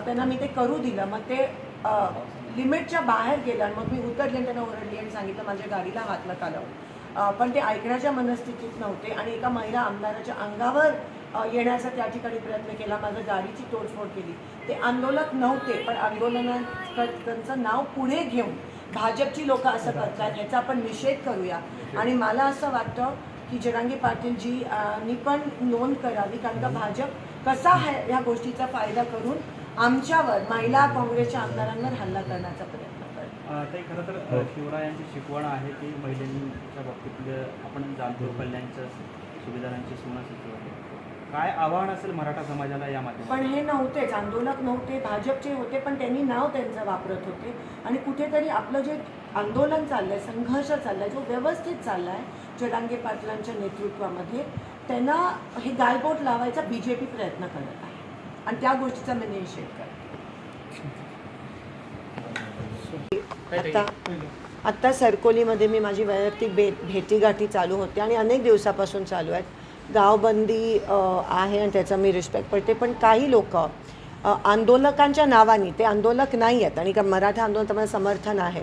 त्यांना मी ते करू दिलं. मग ते लिमिटच्या बाहेर गेलं आणि मग मी उतरले आणि त्यांना ओरडली आणि सांगितलं माझ्या गाडीला हात नका पण ते ऐकण्याच्या मनस्थितीत नव्हते आणि एका महिला आमदाराच्या अंगावर येण्याचा त्या ठिकाणी प्रयत्न केला. माझ्या गाडीची तोडफोड केली. ते आंदोलक नव्हते पण आंदोलनात त्यांचं नाव पुढे घेऊन भाजपची लोक असं करतात याचा आपण निषेध करूया. आणि मला असं वाटतं की जरांगी पाटीलजी पण नोंद करावी कारण का भाजप कसा आहे ह्या गोष्टीचा फायदा करून आमच्यावर महिला काँग्रेसच्या आमदारांवर हल्ला करण्याचा प्रयत्न ताई खरं तर हो. शिवरायांची शिकवण आहे की महिलांच्या बाबतीत आपण जाणतो कल्याणच्या सुविधांची सोनासाठी काय आव्हान असेल मराठा समाजाला या पण माध्यमातून हे नव्हतेच आंदोलक नव्हते भाजपचे होते पण त्यांनी नाव त्यांचं वापरत होते. आणि कुठेतरी आपलं जे आंदोलन चाललंय संघर्ष चाललाय जो व्यवस्थित चाललाय जरांगे पाटलांच्या नेतृत्वामध्ये त्यांना हे गालबोट लावायचा बी जे पी प्रयत्न करत आहे. आणि त्या गोष्टीचा मी निषेध करते. आता आत्ता सरकोलीमध्ये मी माझी वैयक्तिक भे भेटीगाठी चालू होते आणि अनेक दिवसापासून चालू आहेत. गावबंदी आहे आणि त्याचा मी रिस्पेक्ट पडते. पण काही लोक आंदोलकांच्या नावाने ते आंदोलक नाही आहेत आणि का मराठा आंदोलन समर्थन आहे.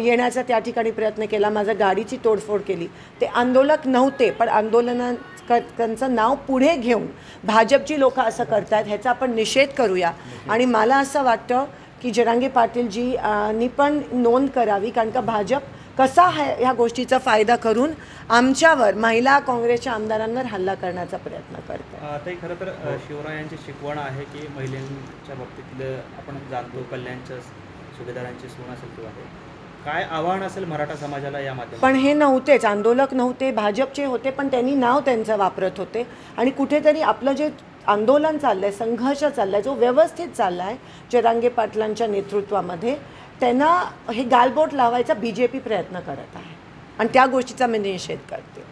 येण्याचा त्या ठिकाणी प्रयत्न केला. माझ्या गाडीची तोडफोड केली. ते आंदोलक नव्हते पण आंदोलना त्यांचं नाव पुढे घेऊन भाजपची लोक असं करतायत ह्याचा आपण निषेध करूया. आणि मला असं वाटतं की जरांगे पाटीलजी नी पण नोंद करावी कारण का भाजप कसा आहे ह्या गोष्टीचा फायदा करून आमच्यावर महिला काँग्रेसच्या आमदारांवर हल्ला करण्याचा प्रयत्न करतो अ, खरं तर शिवरायांची शिकवण आहे की महिलांच्या बाबतीतलं आपण जाणतो कल्याणच्या सुविधांची असेल आहे काय आव्हान असेल मराठा समाजाला या माध्यमात पण हे नव्हतेच आंदोलक नव्हते भाजपचे होते पण त्यांनी नाव त्यांचं वापरत होते. आणि कुठेतरी आपलं जे आंदोलन चाललंय संघर्ष चाललाय जो व्यवस्थित चाललाय जरांगे पाटलांच्या नेतृत्वामध्ये त्यांना हे गालबोट लावायचा बी जे पी प्रयत्न करत आहे. आणि त्या गोष्टीचा मी निषेध करते.